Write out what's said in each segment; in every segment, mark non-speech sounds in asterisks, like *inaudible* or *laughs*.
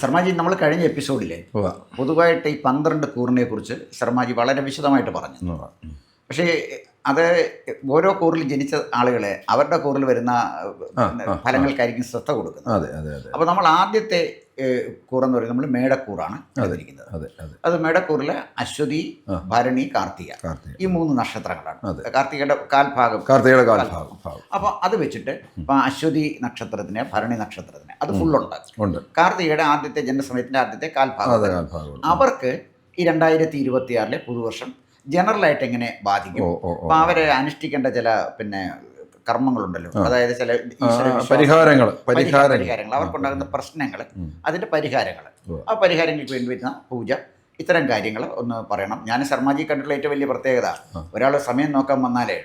ശർമാജി നമ്മൾ കഴിഞ്ഞ എപ്പിസോഡിൽ. പൊതുവായിട്ട് ഈ പന്ത്രണ്ട് കൂറിനെ കുറിച്ച് ശർമാജി വളരെ വിശദമായിട്ട് പറഞ്ഞു. പക്ഷേ അത് ഓരോ കൂറിൽ ജനിച്ച ആളുകളെ അവരുടെ കൂറിൽ വരുന്ന ഫലങ്ങൾക്കായിരിക്കും ശ്രദ്ധ കൊടുക്കുന്നത്. അതെ അതെ അതെ. അപ്പോൾ നമ്മൾ ആദ്യത്തെ കൂറെന്ന് പറയുന്നത് നമ്മൾ മേടക്കൂറാണ് എടുത്തിരിക്കുന്നത് അതെ മേടക്കൂറിലെ അശ്വതി ഭരണി കാർത്തിക. ഈ മൂന്ന് നക്ഷത്രങ്ങളാണ്. കാർത്തികയുടെ കാൽഭാഗം. കാർത്തികയുടെ കാൽഭാഗം. അപ്പൊ അപ്പോൾ അത് വെച്ചിട്ട് ഇപ്പം അശ്വതി നക്ഷത്രത്തിന് ഭരണി നക്ഷത്രത്തിന് അത് ഫുള്ളുണ്ട് ഉണ്ട്. കാർത്തികയുടെ ആദ്യത്തെ ജന്മസമയത്തിന്റെ ആദ്യത്തെ കാൽഭാഗം. അവർക്ക് ഈ രണ്ടായിരത്തി ഇരുപത്തി ആറിലെ പുതുവർഷം ജനറലായിട്ട് എങ്ങനെ ബാധിക്കും? അപ്പം അവരെ അനുഷ്ഠിക്കേണ്ട ചില പിന്നെ കർമ്മങ്ങളുണ്ടല്ലോ. അതായത് ചില പരിഹാരങ്ങൾ പരിഹാരങ്ങൾ. അവർക്കുണ്ടാകുന്ന പ്രശ്നങ്ങൾ അതിന്റെ അതിന്റെ പരിഹാരങ്ങൾ ആ പരിഹാരങ്ങൾക്ക് വേണ്ടി വരുന്ന പൂജ ഇത്തരം കാര്യങ്ങൾ ഒന്ന് പറയണം. ഞാൻ ശർമാജി കണ്ടിട്ടുള്ള ഏറ്റവും വലിയ പ്രത്യേകത. ഒരാൾ സമയം നോക്കാൻ വന്നാലേ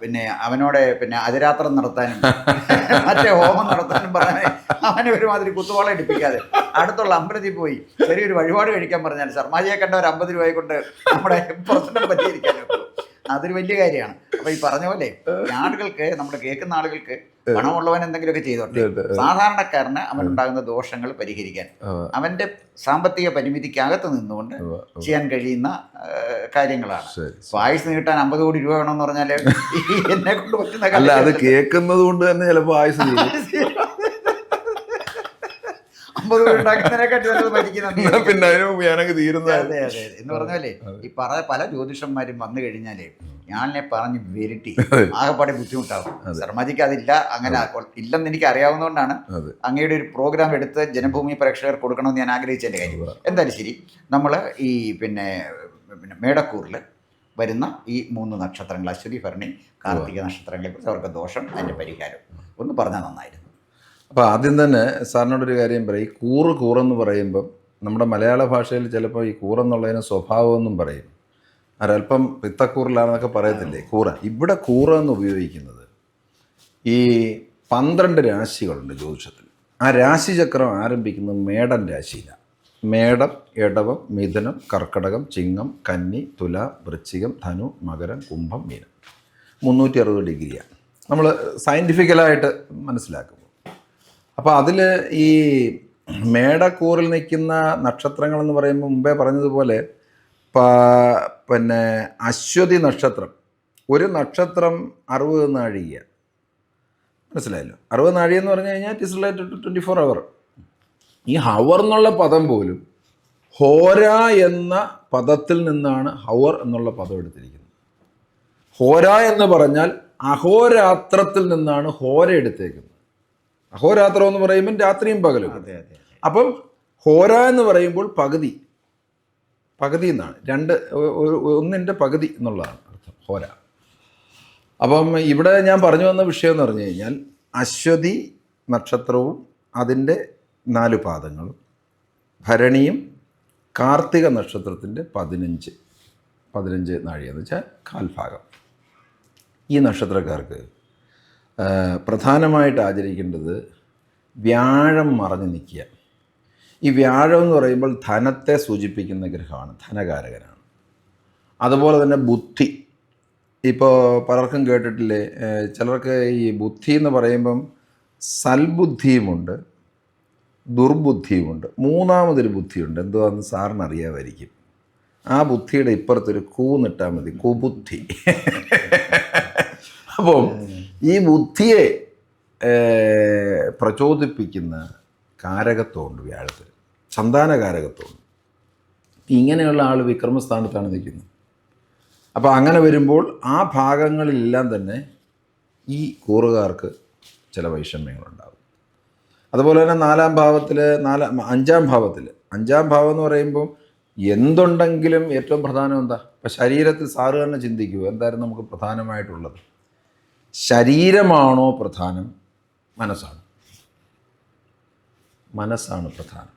പിന്നെ അവനോടെ പിന്നെ അതിരാത്രം നടത്താനും *laughs* മറ്റേ ഹോമം നടത്താനും പറഞ്ഞാൽ അവനെ ഒരുമാതിരി കുത്തുവാള എടുപ്പിക്കാതെ. അടുത്തുള്ള അമ്പലത്തിൽ പോയി ചെറിയൊരു വഴിപാട് കഴിക്കാൻ പറഞ്ഞാൽ ശർമാജിയെ കണ്ട ഒരു അമ്പത് രൂപയെ കൊണ്ട് നമ്മുടെ പ്രശ്നം പറ്റിയിരിക്കാനും അതൊരു വലിയ കാര്യമാണ്. അപ്പൊ ഈ പറഞ്ഞ പോലെ ആളുകൾക്ക് നമ്മുടെ കേൾക്കുന്ന ആളുകൾക്ക് പണമുള്ളവൻ എന്തെങ്കിലുമൊക്കെ ചെയ്തോട്ടെ. സാധാരണക്കാരന് അവനുണ്ടാകുന്ന ദോഷങ്ങൾ പരിഹരിക്കാൻ. അവന്റെ സാമ്പത്തിക പരിമിതിക്കകത്ത് നിന്നുകൊണ്ട്. ചെയ്യാൻ കഴിയുന്ന കാര്യങ്ങളാണ്. ആയുസ് നീട്ടാൻ അമ്പത് കോടി രൂപ വേണമെന്ന് പറഞ്ഞാൽ ഈ *laughs* എന്നെ കൊണ്ട് പറ്റുന്ന അത്. കേൾക്കുന്നത് കൊണ്ട് തന്നെ ചിലപ്പോൾ ആയുസ് *laughs* അമ്പത് ഉണ്ടാക്കുന്നതിനെക്കാട്ടി പിന്നെ ഞാനങ്ങ് തീരുന്ന അതെ അതെ എന്ന് പറഞ്ഞാലേ ഈ പറ പല ജ്യോതിഷന്മാരും വന്നു കഴിഞ്ഞാലേ ഞാനെ പറഞ്ഞ് വിരട്ടി ആകെപ്പാടെ ബുദ്ധിമുട്ടാവും. ശർമ്മജിക്ക് അതില്ല അങ്ങനെ ഇല്ലെന്ന് എനിക്ക് അറിയാവുന്നതുകൊണ്ടാണ് അങ്ങയുടെ ഒരു പ്രോഗ്രാം എടുത്ത് ജനഭൂമി പ്രേക്ഷകർ കൊടുക്കണമെന്ന് ഞാൻ ആഗ്രഹിച്ചതിന്റെ കാര്യം. എന്തായാലും ശരി നമ്മൾ ഈ പിന്നെ പിന്നെ മേടക്കൂറിൽ വരുന്ന ഈ മൂന്ന് നക്ഷത്രങ്ങൾ അശ്വതി ഭരണി കാർത്തിക നക്ഷത്രങ്ങളെ കുറിച്ച് അവർക്ക് ദോഷം അതിന്റെ പരിഹാരം. ഒന്ന് പറഞ്ഞാൽ നന്നായിരുന്നു. അപ്പോൾ ആദ്യം തന്നെ സാറിനോടൊരു കാര്യം പറയും. ഈ കൂറ് കൂറെന്ന് പറയുമ്പം നമ്മുടെ മലയാള ഭാഷയിൽ ചിലപ്പോൾ ഈ കൂറെന്നുള്ളതിന് സ്വഭാവമെന്നും പറയും. ഒരല്പം പിത്തക്കൂറിലാണെന്നൊക്കെ പറയത്തില്ലേ? കൂറ. ഇവിടെ കൂറ എന്ന് ഉപയോഗിക്കുന്നത് ഈ പന്ത്രണ്ട് രാശികളുണ്ട് ജ്യോതിഷത്തിൽ. ആ രാശിചക്രം ആരംഭിക്കുന്നത് മേടൻ രാശിയിലാണ് മേടം ഇടവം മിഥുനം കർക്കടകം ചിങ്ങം കന്നി തുല വൃശ്ചികം ധനു മകരം കുംഭം മീനം. മുന്നൂറ്റി അറുപത് ഡിഗ്രിയാണ് നമ്മൾ സയന്റിഫിക്കലായിട്ട് മനസ്സിലാക്കുമ്പോൾ അപ്പോൾ അതിൽ ഈ മേടക്കൂറിൽ നിൽക്കുന്ന നക്ഷത്രങ്ങൾ എന്ന് പറയുമ്പോൾ മുമ്പേ പറഞ്ഞതുപോലെ പിന്നെ അശ്വതി നക്ഷത്രം. ഒരു നക്ഷത്രം അറുപത് നാഴിക. മനസ്സിലായല്ലോ? അറുപത് നാഴിക എന്ന് പറഞ്ഞു കഴിഞ്ഞാൽ it is related to twenty four hour ഈ ഹവർ എന്നുള്ള പദം പോലും ഹോര എന്ന പദത്തിൽ നിന്നാണ് ഹവർ എന്നുള്ള പദം എടുത്തിരിക്കുന്നത്. ഹോര എന്ന് പറഞ്ഞാൽ അഹോരാത്രത്തിൽ നിന്നാണ് ഹോര എടുത്തേക്കുന്നത്. അഹോരാത്രം എന്ന് പറയുമ്പോൾ രാത്രിയും പകലും. അപ്പം ഹോര എന്ന് പറയുമ്പോൾ പകുതി. പകുതി എന്നാണ്. രണ്ട് ഒന്നിന്റെ പകുതി എന്നുള്ളതാണ് അർത്ഥം ഹോര. അപ്പം ഇവിടെ ഞാൻ പറഞ്ഞു വന്ന വിഷയം എന്ന് പറഞ്ഞു കഴിഞ്ഞാൽ അശ്വതി നക്ഷത്രവും അതിന്റെ നാല് പാദങ്ങളും ഭരണിയും കാർത്തിക നക്ഷത്രത്തിന്റെ പതിനഞ്ച് പതിനഞ്ച് നാഴിക എന്ന് വെച്ചാൽ കാൽഭാഗം. ഈ നക്ഷത്രക്കാർക്ക് പ്രധാനമായിട്ട് ആചരിക്കേണ്ടത് വ്യാഴം മറഞ്ഞു നിൽക്കുക. ഈ വ്യാഴം എന്ന് പറയുമ്പോൾ ധനത്തെ സൂചിപ്പിക്കുന്ന ഗ്രഹമാണ് ധനകാരകനാണ്. അതുപോലെ തന്നെ ബുദ്ധി. ഇപ്പോൾ പലർക്കും കേട്ടിട്ടില്ലേ ചിലർക്ക് ഈ ബുദ്ധി എന്ന് പറയുമ്പം സൽബുദ്ധിയുമുണ്ട് ദുർബുദ്ധിയുമുണ്ട്. മൂന്നാമതൊരു ബുദ്ധിയുണ്ട്. എന്തുവാന്ന് സാറിന് അറിയാമായിരിക്കും. ആ ബുദ്ധിയുടെ ഇപ്പുറത്തൊരു കൂ നിട്ടാൽ മതി കുബുദ്ധി. അപ്പം ഈ ബുദ്ധിയെ പ്രചോദിപ്പിക്കുന്ന കാരകത്വമുണ്ട് വ്യാഴത്തിൽ. സന്താന കാരകത്വമുണ്ട് ഇങ്ങനെയുള്ള ആൾ വിക്രമസ്ഥാനത്താണ് നിൽക്കുന്നത്. അപ്പോൾ അങ്ങനെ വരുമ്പോൾ ആ ഭാഗങ്ങളിലെല്ലാം തന്നെ ഈ കൂറുകാർക്ക് ചില വൈഷമ്യങ്ങളുണ്ടാകും. അതുപോലെ തന്നെ നാലാം ഭാവത്തിൽ നാലാം അഞ്ചാം ഭാവത്തിൽ അഞ്ചാം ഭാവം എന്ന് പറയുമ്പോൾ എന്തുണ്ടെങ്കിലും ഏറ്റവും പ്രധാനം എന്താ? ഇപ്പം ശരീരത്തിൽ സാറ് തന്നെ ചിന്തിക്കൂ. എന്തായിരുന്നു നമുക്ക് പ്രധാനമായിട്ടുള്ളത്? ശരീരമാണോ പ്രധാനം? മനസ്സാണ്. മനസ്സാണ് പ്രധാനം.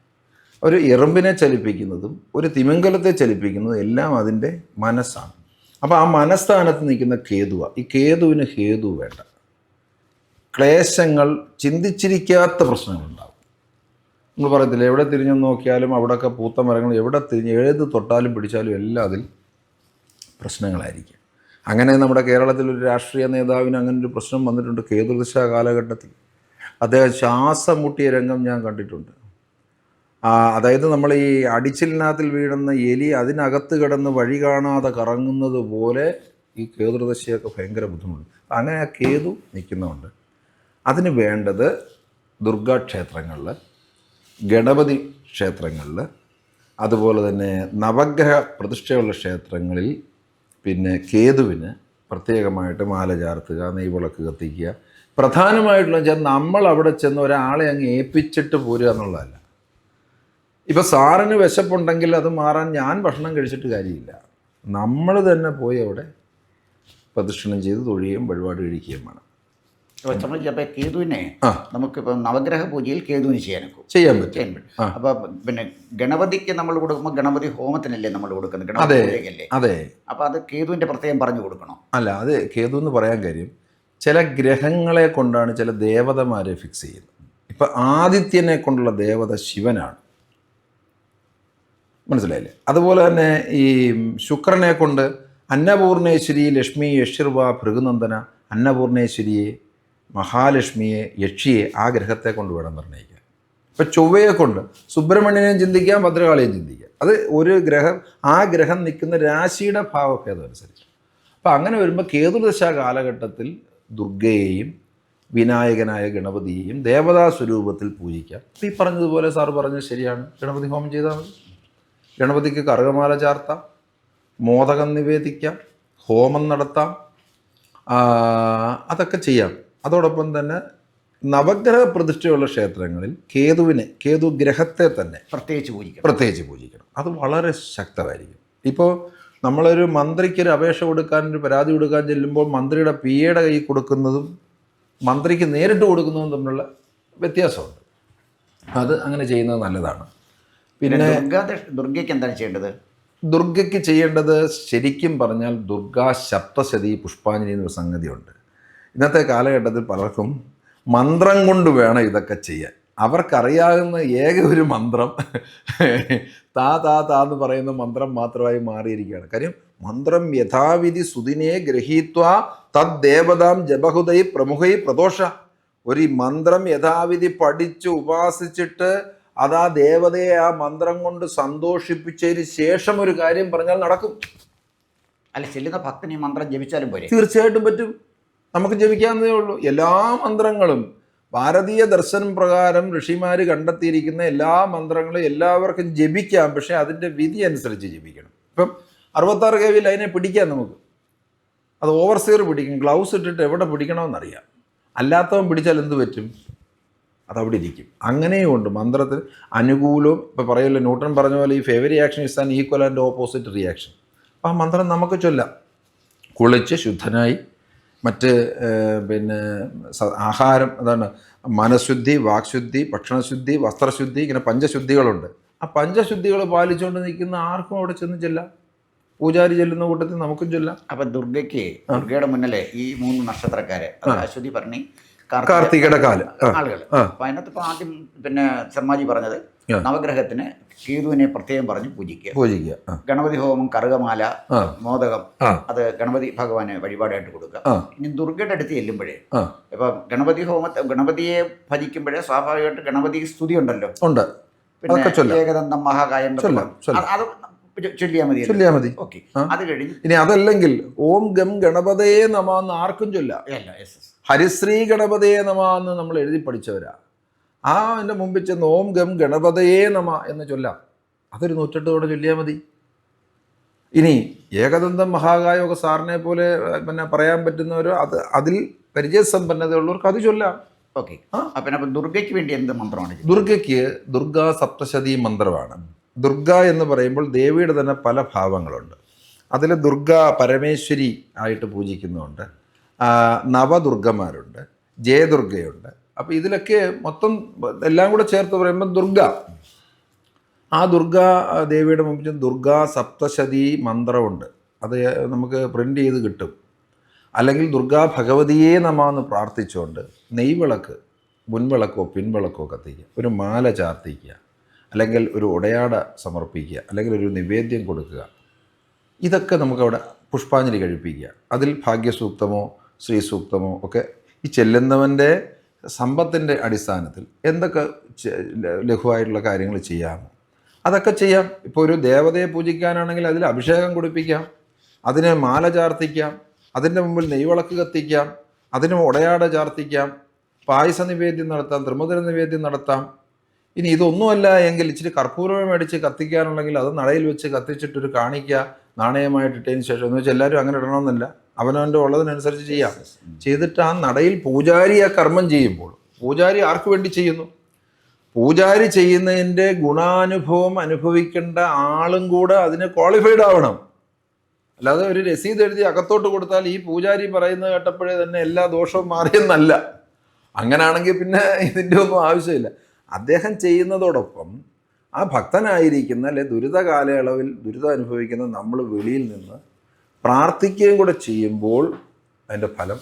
ഒരു എറുമ്പിനെ ചലിപ്പിക്കുന്നതും ഒരു തിമിംഗലത്തെ ചലിപ്പിക്കുന്നതും എല്ലാം അതിന്റെ മനസ്സാണ്. അപ്പോൾ ആ മനസ്ഥാനത്ത് നിൽക്കുന്ന കേതുവ. ഈ കേതുവിന് ഹേതു വേണ്ട. ക്ലേശങ്ങൾ ചിന്തിച്ചിരിക്കാത്ത പ്രശ്നങ്ങളുണ്ടാകും നമ്മൾ പറയത്തില്ല എവിടെ തിരിഞ്ഞു നോക്കിയാലും അവിടെയൊക്കെ പൂത്ത മരങ്ങൾ എവിടെ തിരിഞ്ഞ് ഏത് തൊട്ടാലും പിടിച്ചാലും എല്ലാം അതിൽ പ്രശ്നങ്ങളായിരിക്കും. അങ്ങനെ നമ്മുടെ കേരളത്തിൽ ഒരു രാഷ്ട്രീയ നേതാവിന് അങ്ങനെ ഒരു പ്രശ്നം വന്നിട്ടുണ്ട് കേതുദശ കാലഘട്ടത്തിൽ. അദ്ദേഹം ശ്വാസം മുട്ടിയ രംഗം ഞാൻ കണ്ടിട്ടുണ്ട്. അതായത് നമ്മൾ ഈ അടിച്ചിലിനകത്തിൽ വീഴുന്ന എലി അതിനകത്ത് കിടന്ന് വഴി കാണാതെ കറങ്ങുന്നത് പോലെ ഈ കേതുദശയൊക്കെ ഭയങ്കര ബുദ്ധിമുട്ട് അങ്ങനെ ആ കേതു നിൽക്കുന്നുണ്ട് അതിന് വേണ്ടത് ദുർഗാക്ഷേത്രങ്ങളിൽ ഗണപതി ക്ഷേത്രങ്ങളിൽ അതുപോലെ തന്നെ നവഗ്രഹ പ്രതിഷ്ഠയുള്ള ക്ഷേത്രങ്ങളിൽ പിന്നെ കേതുവിന് പ്രത്യേകമായിട്ട് മാല ചാർത്തുക നെയ്വിളക്ക് കത്തിക്കുക. പ്രധാനമായിട്ടുള്ള വെച്ചാൽ നമ്മൾ അവിടെ ചെന്ന് ഒരാളെ അങ്ങ് ഏൽപ്പിച്ചിട്ട് പോരുക എന്നുള്ളതല്ല. ഇപ്പം സാറിന് വിശപ്പുണ്ടെങ്കിൽ അത് മാറാൻ ഞാൻ ഭക്ഷണം കഴിച്ചിട്ട് കാര്യമില്ല. നമ്മൾ തന്നെ പോയി അവിടെ പ്രദക്ഷിണം ചെയ്ത് തൊഴിയുകയും വഴിപാട് കഴിക്കുകയും വേണം. സംബന്ധിച്ച് അപ്പോൾ കേതുവിനെ. നമുക്കിപ്പം നവഗ്രഹ പൂജയിൽ കേതുവിന് ചെയ്യാനൊക്കും. ചെയ്യാൻ പറ്റും. ചെയ്യാൻ പറ്റും. അപ്പൊ അപ്പോൾ പിന്നെ ഗണപതിക്ക് നമ്മൾ കൊടുക്കുമ്പോൾ ഗണപതി ഹോമത്തിനല്ലേ നമ്മൾ കൊടുക്കുന്നത്? ഗണപതി അതെ. അപ്പോൾ അത്. കേതുവിന്റെ പ്രത്യേകം പറഞ്ഞു കൊടുക്കണം? അല്ല അത് കേതു എന്ന് പറയാൻ കാര്യം ചില ഗ്രഹങ്ങളെ കൊണ്ടാണ് ചില ദേവതമാരെ ഫിക്സ് ചെയ്യുന്നത്. ഇപ്പം ആദിത്യനെ കൊണ്ടുള്ള ദേവത ശിവനാണ്. മനസ്സിലായില്ലേ? അതുപോലെ തന്നെ ഈ ശുക്രനെ കൊണ്ട് അന്നപൂർണേശ്വരി ലക്ഷ്മി യശിർവ ഭൃഗുനന്ദന അന്നപൂർണേശ്വരിയെ മഹാലക്ഷ്മിയെ യക്ഷിയെ ആ ഗ്രഹത്തെ കൊണ്ട് വേണം നിർണയിക്കാൻ ഇപ്പം ചൊവ്വയെ കൊണ്ട് സുബ്രഹ്മണ്യനെയും ചിന്തിക്കാം ഭദ്രകാളിയും ചിന്തിക്കാം. അത് ഒരു ഗ്രഹം ആ ഗ്രഹം നിൽക്കുന്ന രാശിയുടെ ഭാവഭേദം അനുസരിച്ച്. അപ്പം അങ്ങനെ വരുമ്പോൾ കേതുദശ കാലഘട്ടത്തിൽ ദുർഗയെയും വിനായകനായ ഗണപതിയെയും ദേവതാ സ്വരൂപത്തിൽ പൂജിക്കാം. ഈ പറഞ്ഞതുപോലെ സാർ പറഞ്ഞത് ശരിയാണ്. ഗണപതി ഹോമം ചെയ്താൽ മതി. ഗണപതിക്ക് കറുകമാല ചാർത്താം മോദകം നിവേദിക്കാം ഹോമം നടത്താം അതൊക്കെ ചെയ്യാം. അതോടൊപ്പം തന്നെ നവഗ്രഹ പ്രതിഷ്ഠയുള്ള ക്ഷേത്രങ്ങളിൽ കേതുവിനെ കേതു ഗ്രഹത്തെ തന്നെ പ്രത്യേകിച്ച് പൂജിക്കണം. പ്രത്യേകിച്ച് പൂജിക്കണം. അത് വളരെ ശക്തമായിരിക്കും. ഇപ്പോൾ നമ്മളൊരു മന്ത്രിക്ക് ഒരു അപേക്ഷ കൊടുക്കാൻ ഒരു പരാതി കൊടുക്കാൻ ചെല്ലുമ്പോൾ മന്ത്രിയുടെ പി എയുടെ കൈ കൊടുക്കുന്നതും മന്ത്രിക്ക് നേരിട്ട് കൊടുക്കുന്നതും തമ്മിലുള്ള വ്യത്യാസമുണ്ട്. അത് അങ്ങനെ ചെയ്യുന്നത് നല്ലതാണ്. പിന്നെ പിന്നെ ദുർഗാ ദുർഗയ്ക്ക് എന്താണ് ചെയ്യേണ്ടത്? ദുർഗയ്ക്ക് ചെയ്യേണ്ടത് ശരിക്കും പറഞ്ഞാൽ ദുർഗാ ശപ്തശതി പുഷ്പാഞ്ജലി എന്നൊരു സംഗതിയുണ്ട്. ഇന്നത്തെ കാലഘട്ടത്തിൽ പലർക്കും മന്ത്രം കൊണ്ട് വേണം ഇതൊക്കെ ചെയ്യാൻ. അവർക്കറിയാവുന്ന ഏക ഒരു മന്ത്രം *laughs* താ താ താ എന്ന് പറയുന്ന മന്ത്രം മാത്രമായി മാറിയിരിക്കുകയാണ്. കാര്യം മന്ത്രം യഥാവിധി സുദിനെ ഗ്രഹീത്വ തദ്ദേവതാം ജപഹുദൈ പ്രമുഖൈ പ്രദോഷ. ഒരു മന്ത്രം യഥാവിധി പഠിച്ച് ഉപാസിച്ചിട്ട് അത് ആ ദേവതയെ ആ മന്ത്രം കൊണ്ട് സന്തോഷിപ്പിച്ചതിന് ശേഷം ഒരു കാര്യം പറഞ്ഞാൽ നടക്കും. അല്ല ചെല്ലുന്ന ഭക്തൻ ഈ മന്ത്രം ജപിച്ചാലും പോരെ? തീർച്ചയായിട്ടും പറ്റും. നമുക്ക് ജപിക്കാവുന്നതേ ഉള്ളൂ. എല്ലാ മന്ത്രങ്ങളും ഭാരതീയ ദർശനം പ്രകാരം ഋഷിമാർ കണ്ടെത്തിയിരിക്കുന്ന എല്ലാ മന്ത്രങ്ങളും എല്ലാവർക്കും ജപിക്കാം. പക്ഷേ അതിന്റെ വിധി അനുസരിച്ച് ജപിക്കണം. ഇപ്പം അറുപത്താറ് കെ വിയിൽ അതിനെ പിടിക്കാം നമുക്ക്. അത് ഓവർസീർ പിടിക്കും. ഗ്ലൗസ് ഇട്ടിട്ട് എവിടെ പിടിക്കണമെന്നറിയാം. അല്ലാത്തവൻ പിടിച്ചാൽ എന്ത് പറ്റും? അതവിടെ ഇരിക്കും. അങ്ങനെയും മന്ത്രത്തിന് അനുകൂലവും ഇപ്പോൾ പറയുമല്ലോ ന്യൂട്ടൺ പറഞ്ഞ പോലെ ഈ favour reaction is an equal and opposite reaction അപ്പോൾ ആ മന്ത്രം നമുക്ക് ചൊല്ലാം. കുളിച്ച് ശുദ്ധനായി മറ്റ് പിന്നെ ആഹാരം അതാണ് മനഃശുദ്ധി വാക്ശുദ്ധി ഭക്ഷണശുദ്ധി വസ്ത്രശുദ്ധി ഇങ്ങനെ പഞ്ചശുദ്ധികളുണ്ട് ആ പഞ്ചശുദ്ധികൾ പാലിച്ചുകൊണ്ട് നിൽക്കുന്ന ആർക്കും അവിടെ ചെന്ന് ചെല്ലാം പൂജാരി ചെല്ലുന്ന കൂട്ടത്തിൽ നമുക്കും ചെല്ലാം അപ്പൊ ദുർഗയ്ക്ക് ദുർഗയുടെ മുന്നിലെ ഈ മൂന്ന് നക്ഷത്രക്കാരെ അശ്വതി പറഞ്ഞി കാർത്തികയുടെ കാൽ. ആളുകൾ. അപ്പൊ അതിനകത്ത് ഇപ്പൊ ആദ്യം പിന്നെ ശർമാജി പറഞ്ഞത്. നവഗ്രഹത്തിന് കേതുവിനെ പ്രത്യേകം പറഞ്ഞ് പൂജിക്കുക. പൂജിക്കുക. ഗണപതി ഹോമം കറുകമാല. മോദകം അത് ഗണപതി ഭഗവാന് വഴിപാടായിട്ട് കൊടുക്കുക. ഇനി ദുർഗയുടെ അടുത്ത് ചെല്ലുമ്പോഴേ ഇപ്പൊ ഗണപതി ഹോമത്തെ ഗണപതിയെ ഭജിക്കുമ്പോഴേ സ്വാഭാവികമായിട്ട് ഗണപതി സ്തുതി ഉണ്ടല്ലോ. ഉണ്ട്. പിന്നെ. ഏകദന്തം മഹാകായം. അത് ചൊല്ലിയാ ചൊല്ലിയാൽ മതി. അത് കഴിഞ്ഞ് ഇനി അതല്ലെങ്കിൽ ഓം ഗം ഗണപതയെ നമ എന്ന് ആർക്കും ചൊല്ലാം ഹരിശ്രീ ഗണപതയെ നമ എന്ന് നമ്മൾ എഴുതി പഠിച്ചവരാ. ആ എന്റെ മുമ്പിൽ ചെന്ന് ഓം ഗം ഗണപതയെ നമ എന്ന് ചൊല്ലാം. അതൊരു നൂറ്റെട്ടോടെ ചൊല്ലിയാൽ മതി. ഇനി ഏകദന്തം മഹാകായോഗ സാറിനെ പോലെ പിന്നെ പറയാൻ പറ്റുന്നവരോ അത് അതിൽ പരിചയസമ്പന്നതയുള്ളവർക്ക് അത് ചൊല്ലാം. ഓക്കെ. ആ. അപ്പം അപ്പം ദുർഗയ്ക്ക് വേണ്ടി എന്ത് മന്ത്രമാണ്? ദുർഗയ്ക്ക് ദുർഗാ സപ്തശതി മന്ത്രമാണ്. ദുർഗ എന്ന് പറയുമ്പോൾ ദേവിയുടെ തന്നെ പല ഭാവങ്ങളുണ്ട്. അതിൽ ദുർഗ പരമേശ്വരി ആയിട്ട് പൂജിക്കുന്നുണ്ട്. നവദുർഗമാരുണ്ട് നവദുർഗമാരുണ്ട്. ജയദുർഗയുണ്ട്. അപ്പോൾ ഇതിലൊക്കെ മൊത്തം എല്ലാം കൂടെ ചേർത്ത് പറയുമ്പോൾ ദുർഗ. ആ ദുർഗ ദേവിയുടെ മുമ്പിൽ ദുർഗാ സപ്തശതി മന്ത്രമുണ്ട്. അത് നമുക്ക് പ്രിന്റ് ചെയ്ത് കിട്ടും. അല്ലെങ്കിൽ ദുർഗാ ഭഗവതിയെ നമ എന്ന് പ്രാർത്ഥിച്ചുകൊണ്ട് നെയ്വിളക്ക് മുൻവിളക്കോ പിൻവിളക്കോ കത്തിക്കുക ഒരു മാല ചാർത്തിക്കുക അല്ലെങ്കിൽ ഒരു ഉടയാട സമർപ്പിക്കുക അല്ലെങ്കിൽ ഒരു നിവേദ്യം കൊടുക്കുക. ഇതൊക്കെ നമുക്കവിടെ പുഷ്പാഞ്ജലി കഴിപ്പിക്കുക അതിൽ ഭാഗ്യസൂക്തമോ ശ്രീസൂക്തമോ ഒക്കെ ഈ ചെല്ലുന്നവന്റെ സമ്പത്തിന്റെ അടിസ്ഥാനത്തിൽ എന്തൊക്കെ ലഘുവായിട്ടുള്ള കാര്യങ്ങൾ ചെയ്യാം? അതൊക്കെ ചെയ്യാം. ഇപ്പോൾ ഒരു ദേവതയെ പൂജിക്കാനാണെങ്കിൽ അതിൽ അഭിഷേകം കുടിപ്പിക്കാം. അതിനെ മാല ചാർത്തിക്കാം. അതിന്റെ മുമ്പിൽ നെയ്വിളക്ക് കത്തിക്കാം. അതിന് ഉടയാട ചാർത്തിക്കാം. പായസ നിവേദ്യം നടത്താം. ത്രിമുദ്ര നിവേദ്യം നടത്താം. ഇനി ഇതൊന്നുമല്ല എങ്കിൽ ഇച്ചിരി കർപ്പൂരം മേടിച്ച് കത്തിക്കാനുണ്ടെങ്കിൽ അത് നടയിൽ വെച്ച് കത്തിച്ചിട്ടൊരു കാണിക്കുക നാണയമായിട്ട് ഇട്ടതിന് ശേഷം എന്ന് വെച്ചാൽ എല്ലാവരും അങ്ങനെ ഇടണമെന്നില്ല. അവനവന്റെ ഉള്ളതിനനുസരിച്ച് ചെയ്യാം. ചെയ്തിട്ട് ആ നടയിൽ പൂജാരി ആ കർമ്മം ചെയ്യുമ്പോൾ പൂജാരി ആർക്ക് വേണ്ടി ചെയ്യുന്നു? പൂജാരി ചെയ്യുന്നതിന്റെ ഗുണാനുഭവം അനുഭവിക്കേണ്ട ആളും കൂടെ അതിന് ക്വാളിഫൈഡ് ആവണം. അല്ലാതെ ഒരു രസീത് എഴുതി അകത്തോട്ട് കൊടുത്താൽ ഈ പൂജാരി പറയുന്നത് കേട്ടപ്പോഴേ തന്നെ എല്ലാ ദോഷവും മാറിയെന്നല്ല. അങ്ങനാണെങ്കിൽ പിന്നെ ഇതിന്റെ ഒന്നും ആവശ്യമില്ല. അദ്ദേഹം ചെയ്യുന്നതോടൊപ്പം ആ ഭക്തനായിരിക്കുന്ന അല്ലെ ദുരിത കാലയളവിൽ ദുരിതം അനുഭവിക്കുന്ന നമ്മൾ വെളിയിൽ നിന്ന് പ്രാർത്ഥിക്കുകയും കൂടെ ചെയ്യുമ്പോൾ അതിന്റെ ഫലം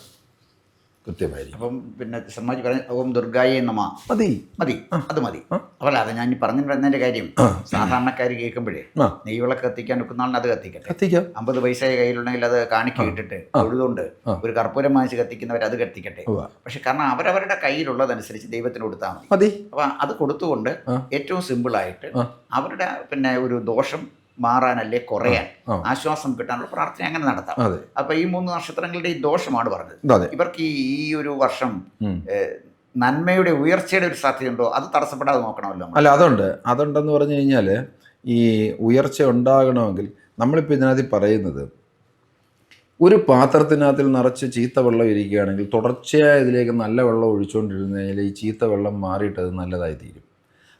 കൃത്യമായിരിക്കും. അപ്പം പിന്നെ ശർമാജി പറഞ്ഞ ഓം ദുർഗായേ നമ. മതി. മതി. അത് മതി. അപ്പോൾ അത് ഞാൻ പറഞ്ഞു വരുന്നതിന്റെ കാര്യം. സാധാരണക്കാർ കേൾക്കുമ്പോഴേ നെയ്വിളക്ക് കത്തിക്കാൻ ഒക്കുന്നാളിന് അത് കത്തിക്കട്ടെ. കത്തിക്കാം. അമ്പത് പൈസ കയ്യിലുണ്ടെങ്കിൽ അത് കാണിക്കിട്ടിട്ട് തൊഴുതുകൊണ്ട് ഒരു കർപ്പൂരം വാങ്ങിച്ച് കത്തിക്കുന്നവർ അത് കത്തിക്കട്ടെ. പക്ഷെ കാരണം അവരവരുടെ കയ്യിലുള്ളതനുസരിച്ച് ദൈവത്തിന് കൊടുത്താൽ മതി. അപ്പം അത് കൊടുത്തുകൊണ്ട് ഏറ്റവും സിമ്പിളായിട്ട്. അവരുടെ പിന്നെ ഒരു ദോഷം മാറാനല്ലേ കുറയാൻ ആശ്വാസം കിട്ടാനുള്ള പ്രാർത്ഥന അങ്ങനെ നടത്താം. അപ്പൊ ഈ മൂന്ന് നക്ഷത്രങ്ങളുടെ ഈ ദോഷമാണ് പറഞ്ഞത്. ഇവർക്ക് ഈ ഒരു വർഷം നന്മയുടെ ഉയർച്ചയുടെ ഒരു സാധ്യതയുണ്ടോ? അത് തടസ്സപ്പെടാതെ നോക്കണമല്ലോ അല്ല അതുണ്ട്. അതുണ്ടെന്ന് പറഞ്ഞു കഴിഞ്ഞാൽ ഈ ഉയർച്ച ഉണ്ടാകണമെങ്കിൽ നമ്മളിപ്പോൾ ഇതിനകത്ത് പറയുന്നത് ഒരു പാത്രത്തിനകത്തിൽ നിറച്ച് ചീത്ത വെള്ളം ഇരിക്കുകയാണെങ്കിൽ തുടർച്ചയായി ഇതിലേക്ക് നല്ല വെള്ളം ഒഴിച്ചുകൊണ്ടിരുന്നു കഴിഞ്ഞാൽ ഈ ചീത്ത വെള്ളം മാറിയിട്ട് അത് നല്ലതായി തീരും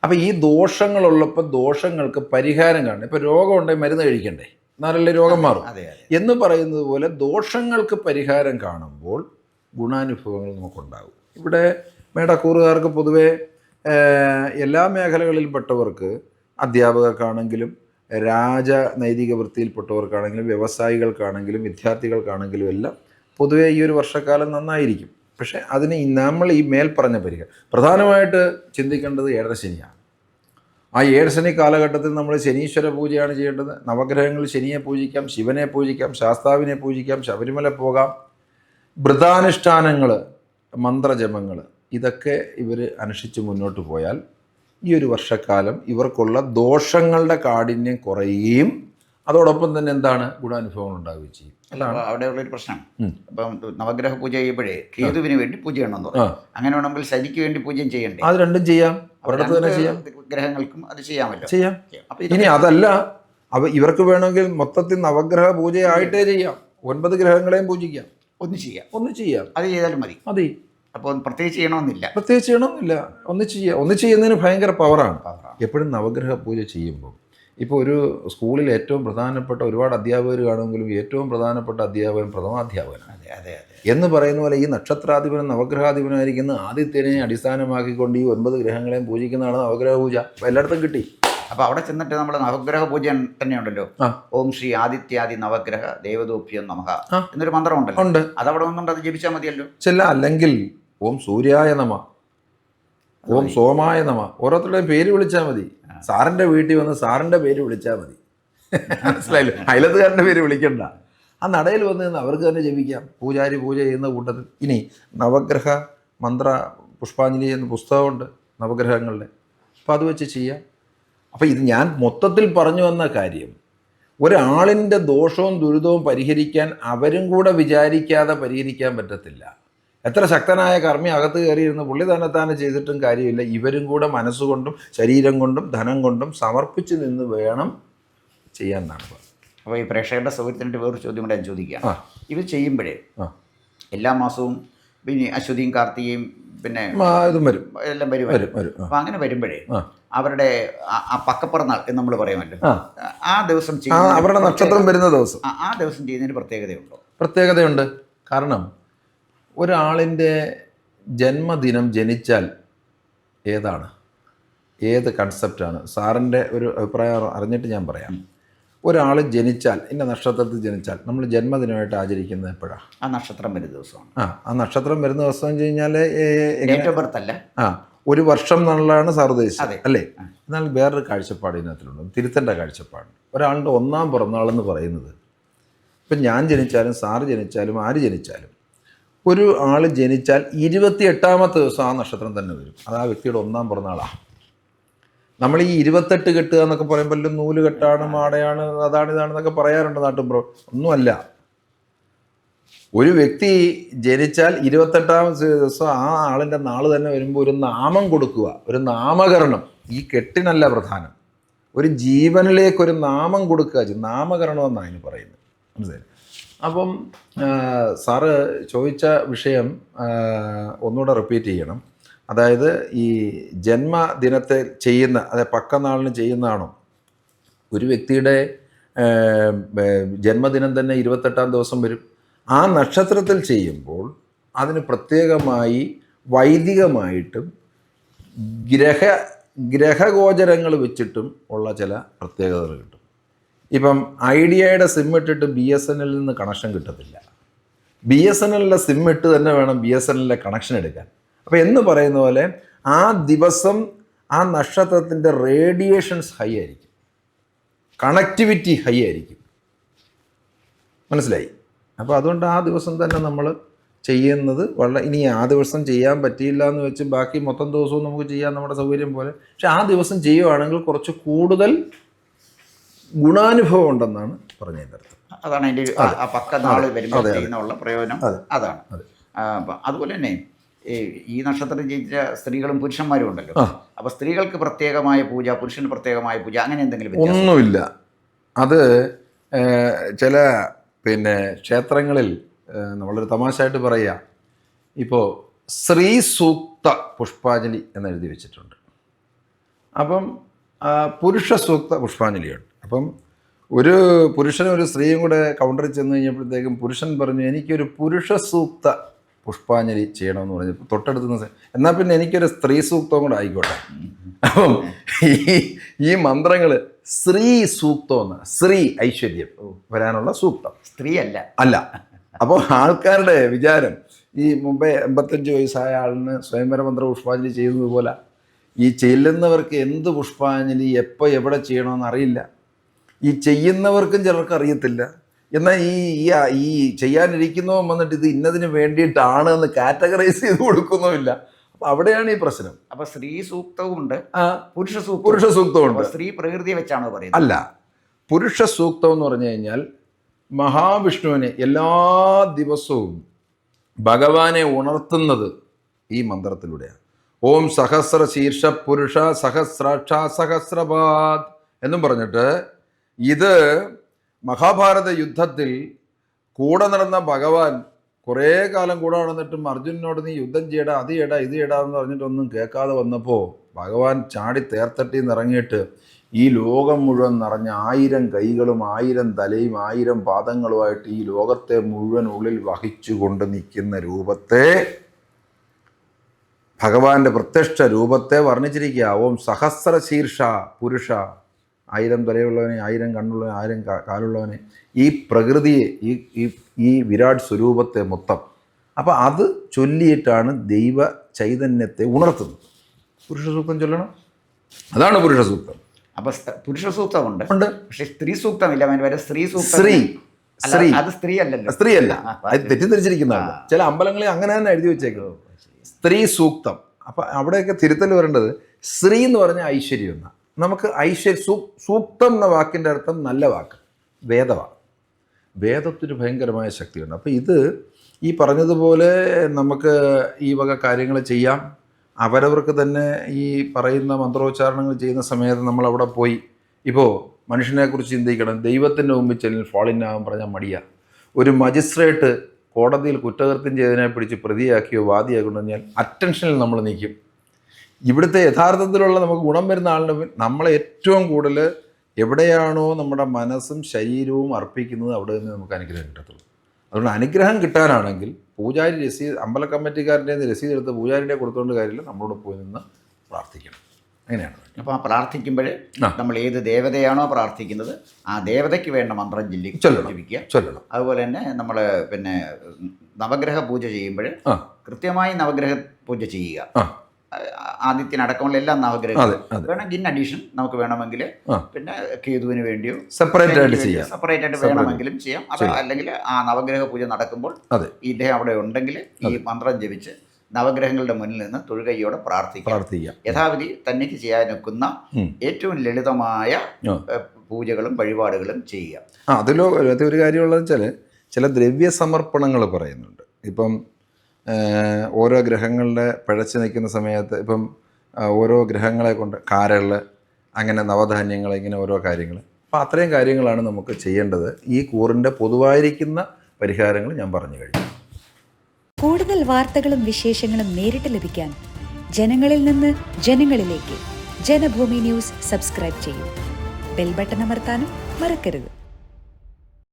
അപ്പോൾ ഈ ദോഷങ്ങളുള്ളപ്പോൾ ദോഷങ്ങൾക്ക് പരിഹാരം കാണണം. ഇപ്പോൾ രോഗമുണ്ടെങ്കിൽ മരുന്ന് കഴിക്കണ്ടേ? എന്നാലല്ലേ രോഗം മാറും. എന്ന് പറയുന്നത് പോലെ ദോഷങ്ങൾക്ക് പരിഹാരം കാണുമ്പോൾ ഗുണാനുഭവങ്ങൾ നമുക്കുണ്ടാകും. ഇവിടെ മേടക്കൂറുകാർക്ക് പൊതുവേ എല്ലാ മേഖലകളിൽപ്പെട്ടവർക്ക് അധ്യാപകർക്കാണെങ്കിലും രാജ നൈതിക വൃത്തിയിൽപ്പെട്ടവർക്കാണെങ്കിലും വ്യവസായികൾക്കാണെങ്കിലും വിദ്യാർത്ഥികൾക്കാണെങ്കിലും എല്ലാം പൊതുവേ ഈ ഒരു വർഷക്കാലം നന്നായിരിക്കും. പക്ഷേ അതിന് നമ്മൾ ഈ മേൽപ്പറഞ്ഞ പരിഹാരം. പ്രധാനമായിട്ട് ചിന്തിക്കേണ്ടത് ഏഴര ശനിയാണ്. ആ ഏഴ്സനി കാലഘട്ടത്തിൽ നമ്മൾ ശനീശ്വര പൂജയാണ് ചെയ്യേണ്ടത്. നവഗ്രഹങ്ങളിൽ ശനിയെ പൂജിക്കാം ശിവനെ പൂജിക്കാം ശാസ്താവിനെ പൂജിക്കാം ശബരിമല പോകാം. വ്രതാനുഷ്ഠാനങ്ങൾ മന്ത്രജപങ്ങൾ ഇതൊക്കെ ഇവർ അനുഷ്ഠിച്ച് മുന്നോട്ട് പോയാൽ ഈ ഒരു വർഷക്കാലം ഇവർക്കുള്ള ദോഷങ്ങളുടെ കാഠിന്യം കുറയുകയും അതോടൊപ്പം തന്നെ എന്താണ്? ഗുണാനുഭവങ്ങൾ ഉണ്ടാവുകയും ചെയ്യും. അല്ല അവിടെയുള്ള ഒരു പ്രശ്നം. അപ്പം ഇപ്പം നവഗ്രഹ പൂജ ചെയ്യുമ്പോഴേ കേതുവിന് വേണ്ടി പൂജ ചെയ്യണമെന്ന് അങ്ങനെ വേണമെങ്കിൽ ശനിക്ക് വേണ്ടി പൂജയും ചെയ്യണ്ടേ? അത് രണ്ടും ചെയ്യാം. ഒരിടത്ത് തന്നെ ചെയ്യാം. ഗ്രഹങ്ങൾക്കും അത് ചെയ്യാമല്ലോ. ചെയ്യാം. ഇനി അതല്ല അവ ഇവർക്ക് വേണമെങ്കിൽ മൊത്തത്തിൽ നവഗ്രഹ പൂജയായിട്ടേ ചെയ്യാം. ഒൻപത് ഗ്രഹങ്ങളെയും പൂജിക്കാം. ഒന്ന് ചെയ്യാം. ഒന്ന് ചെയ്യാം. അത് ചെയ്താലും മതി. മതി. അപ്പോൾ പ്രത്യേകിച്ച് ചെയ്യണമെന്നില്ല. പ്രത്യേകിച്ച് ചെയ്യണമെന്നില്ല. ഒന്ന് ചെയ്യാം. ഒന്ന് ചെയ്യുന്നതിന് ഭയങ്കര പവറാണ് എപ്പോഴും നവഗ്രഹ പൂജ ചെയ്യുമ്പോൾ ഇപ്പോൾ ഒരു സ്കൂളിൽ ഏറ്റവും പ്രധാനപ്പെട്ട ഒരുപാട് അധ്യാപകർ കാണുമെങ്കിലും ഏറ്റവും പ്രധാനപ്പെട്ട അധ്യാപകൻ പ്രഥമാധ്യാപകനാണ് അതെ അതെ അതെ. എന്ന് പറയുന്ന പോലെ ഈ നക്ഷത്രാധിപനും നവഗ്രഹാധിപനായിരിക്കുന്ന ആദിത്യനെ അടിസ്ഥാനമാക്കിക്കൊണ്ട് ഈ ഒൻപത് ഗ്രഹങ്ങളെയും പൂജിക്കുന്നതാണ് നവഗ്രഹ പൂജ എല്ലായിടത്തും കിട്ടി. അപ്പോൾ അവിടെ ചെന്നിട്ട് നമ്മൾ നവഗ്രഹ പൂജ തന്നെയുണ്ടല്ലോ. ഓം ശ്രീ ആദിത്യാദി നവഗ്രഹ ദേവദോപ്യം നമഹ എന്നൊരു എന്നൊരു മന്ത്രമുണ്ടല്ലോ. ഉണ്ട്. അതവിടെ ഒന്നുണ്ട് അത് ജപിച്ചാൽ മതിയല്ലോ. ചെല്ല അല്ലെങ്കിൽ ഓം സൂര്യായ നമ ഓം സോമായ നമ ഓരോരുത്തരുടെയും പേര് വിളിച്ചാൽ മതി. സാറിന്റെ വീട്ടിൽ വന്ന് സാറിന്റെ പേര് വിളിച്ചാൽ മതി. മനസ്സിലായില്ല? അയലത്തുകാരന്റെ പേര് വിളിക്കണ്ട. ആ നടയിൽ വന്ന് നിന്ന് അവർക്ക് തന്നെ ജപിക്കാം. പൂജാരി പൂജ ചെയ്യുന്ന കൂട്ടത്തിൽ. ഇനി നവഗ്രഹ മന്ത്ര പുഷ്പാഞ്ജലി എന്ന പുസ്തകമുണ്ട് നവഗ്രഹങ്ങളുടെ. അപ്പോൾ അത് വെച്ച് ചെയ്യാം. അപ്പോൾ ഇത് ഞാൻ മൊത്തത്തിൽ പറഞ്ഞു വന്ന കാര്യം ഒരാളിന്റെ ദോഷവും ദുരിതവും പരിഹരിക്കാൻ അവരും കൂടെ വിചാരിക്കാതെ പരിഹരിക്കാൻ പറ്റത്തില്ല. എത്ര ശക്തനായ കർമ്മി അകത്ത് കയറിയിരുന്ന് പുള്ളി തന്നെ തന്നെ ചെയ്തിട്ടും കാര്യമില്ല. ഇവരും കൂടെ മനസ്സുകൊണ്ടും ശരീരം കൊണ്ടും ധനം കൊണ്ടും സമർപ്പിച്ച് നിന്ന് വേണം ചെയ്യാൻ നടക്കുക അപ്പോൾ ഈ പ്രേക്ഷകരുടെ സൗകര്യത്തിനായിട്ട് വേറൊരു ചോദ്യം കൂടെ ഞാൻ ചോദിക്കുക ഇത് ചെയ്യുമ്പോഴേ എല്ലാ മാസവും പിന്നെ അശ്വതിയും കാർത്തികയും പിന്നെ ഇതും വരും. എല്ലാം വരും. വരും അപ്പൊ അങ്ങനെ വരുമ്പോഴേ. അവരുടെ ആ- പക്കപ്പുറന്നാൾ എന്ന് നമ്മൾ പറയുമല്ലോ ആ. ആ ദിവസം അവരുടെ നക്ഷത്രം വരുന്ന ദിവസം. ആ ദിവസം ചെയ്യുന്നതിന് പ്രത്യേകതയുണ്ടോ? പ്രത്യേകതയുണ്ട്. കാരണം ഒരാളിന്റെ ജന്മദിനം ജനിച്ചാൽ ഏതാണ്? ഏത് കൺസെപ്റ്റാണ് സാറിന്റെ ഒരു അഭിപ്രായം അറിഞ്ഞിട്ട് ഞാൻ പറയാം. ഒരാൾ ജനിച്ചാൽ ഇന്ന നക്ഷത്രത്തിൽ ജനിച്ചാൽ നമ്മൾ ജന്മദിനമായിട്ട് ആചരിക്കുന്നത് എപ്പോഴാണ് ആ നക്ഷത്രം വരുന്ന ദിവസമാണ്. ആ ആ നക്ഷത്രം വരുന്ന ദിവസം വെച്ച് കഴിഞ്ഞാൽ ഡേറ്റ് ഓഫ് ബർത്ത് അല്ല. ആ ഒരു വർഷം എന്നുള്ളതാണ് സാർ ഉദ്ദേശിച്ചത് അല്ലേ? എന്നാൽ വേറൊരു കാഴ്ചപ്പാട് ഇതിനകത്തിലുണ്ട് തിരുത്തേണ്ട കാഴ്ചപ്പാട്. ഒരാളുടെ ഒന്നാം പിറന്നാളെന്ന് പറയുന്നത് ഇപ്പം ഞാൻ ജനിച്ചാലും സാറ് ജനിച്ചാലും ആര് ജനിച്ചാലും ഒരു ആൾ ജനിച്ചാൽ ഇരുപത്തി എട്ടാമത്തെ ദിവസം ആ നക്ഷത്രം തന്നെ വരും. അത് ആ വ്യക്തിയുടെ ഒന്നാം പിറന്നാളാണ് നമ്മൾ ഈ ഇരുപത്തെട്ട് കെട്ടുക എന്നൊക്കെ പറയുമ്പോൾ നൂൽ കെട്ടാണ് മാടയാണ് അതാണ് ഇതാണെന്നൊക്കെ പറയാറുണ്ട് നാട്ടുമ്പുറം ഒന്നുമല്ല. ഒരു വ്യക്തി ജനിച്ചാൽ ഇരുപത്തെട്ടാമത്തെ ദിവസം ആ ആളിന്റെ നാൾ തന്നെ വരുമ്പോൾ ഒരു നാമം കൊടുക്കുക ഒരു നാമകരണം. ഈ കെട്ടിനല്ല പ്രധാനം. ഒരു ജീവനിലേക്കൊരു നാമം കൊടുക്കുക. നാമകരണം എന്നാണ് അതിന് പറയുന്നത്. മനസ്സിലായി അപ്പം സാറ് ചോദിച്ച വിഷയം ഒന്നുകൂടെ റിപ്പീറ്റ് ചെയ്യണം. അതായത് ഈ ജന്മദിനത്തെ ചെയ്യുന്ന അതായത് പക്കനാളിന് ചെയ്യുന്നതാണോ? ഒരു വ്യക്തിയുടെ ജന്മദിനം തന്നെ ഇരുപത്തെട്ടാം ദിവസം വരും. ആ നക്ഷത്രത്തിൽ ചെയ്യുമ്പോൾ അതിന് പ്രത്യേകമായി വൈദികമായിട്ടും ഗ്രഹ ഗ്രഹഗോചരങ്ങൾ വെച്ചിട്ടും ഉള്ള ചില പ്രത്യേകതകൾ കിട്ടും. ഇപ്പം ഐഡിയയുടെ സിം ഇട്ടിട്ട് ബി എസ് എൻ എല്ലിൽ നിന്ന് കണക്ഷൻ കിട്ടത്തില്ല. ബി എസ് എൻ എല്ലിലെ സിം ഇട്ട് തന്നെ വേണം ബി എസ് എൻ എല്ലിലെ കണക്ഷൻ എടുക്കാൻ. അപ്പോൾ എന്ന് പറയുന്ന പോലെ ആ ദിവസം ആ നക്ഷത്രത്തിന്റെ റേഡിയേഷൻസ് ഹൈ ആയിരിക്കും. കണക്ടിവിറ്റി ഹൈ ആയിരിക്കും. മനസ്സിലായി? അപ്പോൾ അതുകൊണ്ട് ആ ദിവസം തന്നെ നമ്മൾ ചെയ്യുന്നത് വളരെ ഇനി ആ ദിവസം ചെയ്യാൻ പറ്റിയില്ല എന്ന് വെച്ച് ബാക്കി മൊത്തം ദിവസവും നമുക്ക് ചെയ്യാൻ നമ്മുടെ സൗകര്യം പോലെ. പക്ഷെ ആ ദിവസം ചെയ്യുവാണെങ്കിൽ കുറച്ച് കൂടുതൽ ഗുണാനുഭവം ഉണ്ടെന്നാണ് പറഞ്ഞതിന്റെ അർത്ഥം. അതാണ് അതിന്റെ ഒരു ആ- പക്ക നാൾ. ചെയ്യുന്നുള്ള പ്രയോജനം അതാണ്. അതെ. അതുപോലെ തന്നെ ഈ നക്ഷത്രം ജയിച്ച സ്ത്രീകളും പുരുഷന്മാരും ഉണ്ടല്ലോ. ആ. അപ്പൊ സ്ത്രീകൾക്ക് പ്രത്യേകമായ പൂജ പുരുഷന് പ്രത്യേകമായ പൂജ അങ്ങനെ എന്തെങ്കിലും ഒന്നുമില്ല. അത് ചില പിന്നെ ക്ഷേത്രങ്ങളിൽ നമ്മളൊരു തമാശയായിട്ട് പറയുക. ഇപ്പോൾ ശ്രീ സൂക്ത പുഷ്പാഞ്ജലി എന്ന് എഴുതി വെച്ചിട്ടുണ്ട്. അപ്പം പുരുഷ സൂക്ത പുഷ്പാഞ്ജലിയുണ്ട്. അപ്പം ഒരു പുരുഷനും ഒരു സ്ത്രീയും കൂടെ കൗണ്ടറിൽ ചെന്ന് കഴിഞ്ഞപ്പോഴത്തേക്കും പുരുഷൻ പറഞ്ഞു എനിക്കൊരു പുരുഷ സൂക്ത പുഷ്പാഞ്ജലി ചെയ്യണമെന്ന് പറഞ്ഞു. തൊട്ടടുത്ത് നിന്ന് എന്നാൽ പിന്നെ എനിക്കൊരു സ്ത്രീ സൂക്തവും കൂടെ ആയിക്കോട്ടെ. അപ്പം ഈ ഈ മന്ത്രങ്ങൾ സ്ത്രീ സൂക്തം എന്ന് ശ്രീ ഐശ്വര്യം വരാനുള്ള സൂക്തം. സ്ത്രീ അല്ല. അല്ല അപ്പോൾ ആൾക്കാരുടെ വിചാരം ഈ മുമ്പേ എൺപത്തഞ്ച് വയസ്സായ ആളിന് സ്വയംവര മന്ത്ര പുഷ്പാഞ്ജലി ചെയ്യുന്നത് പോലെ. ഈ ചെല്ലുന്നവർക്ക് എന്ത് പുഷ്പാഞ്ജലി എപ്പോൾ എവിടെ ചെയ്യണമെന്ന് അറിയില്ല. ഈ ചെയ്യുന്നവർക്കും ചിലർക്ക് അറിയത്തില്ല. എന്നാൽ ഈ ഈ ചെയ്യാനിരിക്കുന്നവൻ വന്നിട്ട് ഇത് ഇന്നതിന് വേണ്ടിയിട്ടാണ് എന്ന് കാറ്റഗറൈസ് ചെയ്ത് കൊടുക്കുന്നുമില്ല. അപ്പൊ അവിടെയാണ് ഈ പ്രശ്നം. അപ്പൊ സ്ത്രീ സൂക്തവും ഉണ്ട്. ആ പുരുഷ പുരുഷ സൂക്തമുണ്ട് സ്ത്രീ പ്രകൃതിയെ വെച്ചാണോ പറയുന്നത്? അല്ല പുരുഷ സൂക്തം എന്ന് പറഞ്ഞു കഴിഞ്ഞാൽ മഹാവിഷ്ണുവിനെ എല്ലാ ദിവസവും ഭഗവാനെ ഉണർത്തുന്നത് ഈ മന്ത്രത്തിലൂടെയാണ്. ഓം സഹസ്ര ശീർഷ പുരുഷ സഹസ്രാക്ഷ സഹസ്രപാദ് എന്നും പറഞ്ഞിട്ട് ഇത് മഹാഭാരത യുദ്ധത്തിൽ കൂടെ നടന്ന ഭഗവാൻ കുറേ കാലം കൂടെ നടന്നിട്ടും അർജുനനോട് നീ യുദ്ധം ചെയ്യടാ അത് ചെയ്യടാ ഇത് ചെയ്യടാ എന്ന് പറഞ്ഞിട്ടൊന്നും കേൾക്കാതെ വന്നപ്പോൾ ഭഗവാൻ ചാടി തേർത്തട്ടി നിറങ്ങിയിട്ട് ഈ ലോകം മുഴുവൻ നിറഞ്ഞ ആയിരം കൈകളും ആയിരം തലയും ആയിരം പാദങ്ങളുമായിട്ട് ഈ ലോകത്തെ മുഴുവൻ ഉള്ളിൽ വഹിച്ചുകൊണ്ട് നിൽക്കുന്ന രൂപത്തെ ഭഗവാന്റെ പ്രത്യക്ഷ രൂപത്തെ വർണിച്ചിരിക്കുക. ഓം സഹസ്രശീർഷ പുരുഷ ആയിരം തലയുള്ളവനെ ആയിരം കണ്ണുള്ളവനെ ആയിരം കാലുള്ളവനെ ഈ പ്രകൃതിയെ ഈ ഈ ഈ വിരാട് സ്വരൂപത്തെ മൊത്തം. അപ്പം അത് ചൊല്ലിയിട്ടാണ് ദൈവ ചൈതന്യത്തെ ഉണർത്തുന്നത്. പുരുഷ സൂക്തം ചൊല്ലണം. അതാണ് പുരുഷ സൂക്തം. അപ്പൊ പുരുഷസൂക്തമുണ്ട് പുരുഷ സൂക്തമുണ്ട്. ഉണ്ട്. പക്ഷെ സ്ത്രീ സൂക്തമില്ല. വരെ സ്ത്രീ സൂക്തം സ്ത്രീ. സ്ത്രീ. അത് സ്ത്രീ അല്ലല്ലോ സ്ത്രീ അല്ല അത് തെറ്റിദ്ധരിച്ചിരിക്കുന്നതാണ്. ചില അമ്പലങ്ങളിൽ അങ്ങനെ തന്നെ എഴുതി വെച്ചേക്കുന്നത് സ്ത്രീ സൂക്തം. അപ്പം അവിടെയൊക്കെ തിരുത്തൽ വരേണ്ടത് സ്ത്രീ എന്ന് പറഞ്ഞ ഐശ്വര്യം എന്നാണ് നമുക്ക് ഐശ്വര്യ സൂ സൂക്തം എന്ന വാക്കിന്റെ അർത്ഥം നല്ല വാക്ക് വേദമാണ് വേദത്തിന് ഭയങ്കരമായ ശക്തിയുണ്ട്. അപ്പോൾ ഇത് ഈ പറഞ്ഞതുപോലെ നമുക്ക് ഈ വക കാര്യങ്ങൾ ചെയ്യാം. അവരവർക്ക് തന്നെ ഈ പറയുന്ന മന്ത്രോച്ചാരണങ്ങൾ ചെയ്യുന്ന സമയത്ത് നമ്മൾ അവിടെ പോയി. ഇപ്പോൾ മനുഷ്യനെക്കുറിച്ച് ചിന്തിക്കണം. ദൈവത്തിന്റെ മുമ്പിൽ ചെല്ലിൽ ഫോളിനാകാൻ പറഞ്ഞാൽ മടിയ. ഒരു മജിസ്ട്രേറ്റ് കോടതിയിൽ കുറ്റകൃത്യം ചെയ്തതിനെ പിടിച്ച് പ്രതിയാക്കിയോ വാദിയാക്കിയോ കഴിഞ്ഞാൽ അറ്റൻഷനിൽ നമ്മൾ നിൽക്കും. ഇവിടുത്തെ യഥാർത്ഥത്തിലുള്ള നമുക്ക് ഗുണം വരുന്ന ആളിന് നമ്മൾ നമ്മളെ ഏറ്റവും കൂടുതൽ എവിടെയാണോ നമ്മുടെ മനസ്സും ശരീരവും അർപ്പിക്കുന്നത് അവിടെ നിന്ന് നമുക്ക് അനുഗ്രഹം കിട്ടത്തുള്ളൂ. അതുകൊണ്ട് അനുഗ്രഹം കിട്ടാനാണെങ്കിൽ പൂജാരി രസീത് അമ്പല കമ്മിറ്റിക്കാരന്റെ രസീത് എടുത്ത് പൂജാരിയുടെ കൊടുത്തുകൊണ്ട് കാര്യമില്ല നമ്മളോട് പോയി നിന്ന് പ്രാർത്ഥിക്കണം. അങ്ങനെയാണ് അപ്പോൾ ആ പ്രാർത്ഥിക്കുമ്പോൾ നമ്മൾ ഏത് ദേവതയാണോ പ്രാർത്ഥിക്കുന്നത് ആ ദേവതയ്ക്ക് വേണ്ട മന്ത്രം ജില്ലി. ജപിക്കുക. ചൊല്ലണം. അതുപോലെ തന്നെ നമ്മൾ പിന്നെ നവഗ്രഹ പൂജ ചെയ്യുമ്പോൾ കൃത്യമായി നവഗ്രഹ പൂജ ചെയ്യുക. ആദിത്യനടക്കമുള്ള എല്ലാ നവഗ്രഹങ്ങളും. വേണമെങ്കിൽ ഇൻ അഡീഷൻ നമുക്ക് വേണമെങ്കിൽ പിന്നെ കേതുവിന് വേണ്ടിയോ സെപ്പറേറ്റ് ആയിട്ട് ചെയ്യാം. സെപ്പറേറ്റ് ആയിട്ട് വേണമെങ്കിലും ചെയ്യാം. അത് അല്ലെങ്കിൽ ആ നവഗ്രഹ പൂജ നടക്കുമ്പോൾ ഇദ്ദേഹം അവിടെ ഉണ്ടെങ്കിൽ ഈ മന്ത്രം ജപിച്ച് നവഗ്രഹങ്ങളുടെ മുന്നിൽ നിന്ന് തൊഴുകയോടെ പ്രാർത്ഥിക്കാം. പ്രാർത്ഥിക്കാം. യഥാവിധി തന്നേക്ക് ചെയ്യാനൊക്കുന്ന. ഏറ്റവും ലളിതമായ പൂജകളും വഴിപാടുകളും ചെയ്യുക. അതിലോ ഒരു കാര്യമുള്ളത് വെച്ചാൽ ചില ദ്രവ്യ സമർപ്പണങ്ങൾ പറയുന്നുണ്ട്. ഇപ്പം ഓരോ ഗ്രഹങ്ങളുടെ പിഴച്ച് നിൽക്കുന്ന സമയത്ത് ഇപ്പം ഓരോ ഗ്രഹങ്ങളെ കൊണ്ട് കാരൾ അങ്ങനെ നവധാന്യങ്ങൾ ഇങ്ങനെ ഓരോ കാര്യങ്ങൾ. അപ്പോൾ അത്രയും കാര്യങ്ങളാണ് നമുക്ക് ചെയ്യേണ്ടത്. ഈ കൂറിന്റെ പൊതുവായിരിക്കുന്ന പരിഹാരങ്ങൾ ഞാൻ പറഞ്ഞു കഴിഞ്ഞു. കൂടുതൽ വാർത്തകളും വിശേഷങ്ങളും നേരിട്ട് ലഭിക്കാൻ ജനങ്ങളിൽ നിന്ന് ജനങ്ങളിലേക്ക് ജനഭൂമി ന്യൂസ് സബ്സ്ക്രൈബ് ചെയ്യൂ. ബെൽബട്ടൺ അമർത്താനും മറക്കരുത്.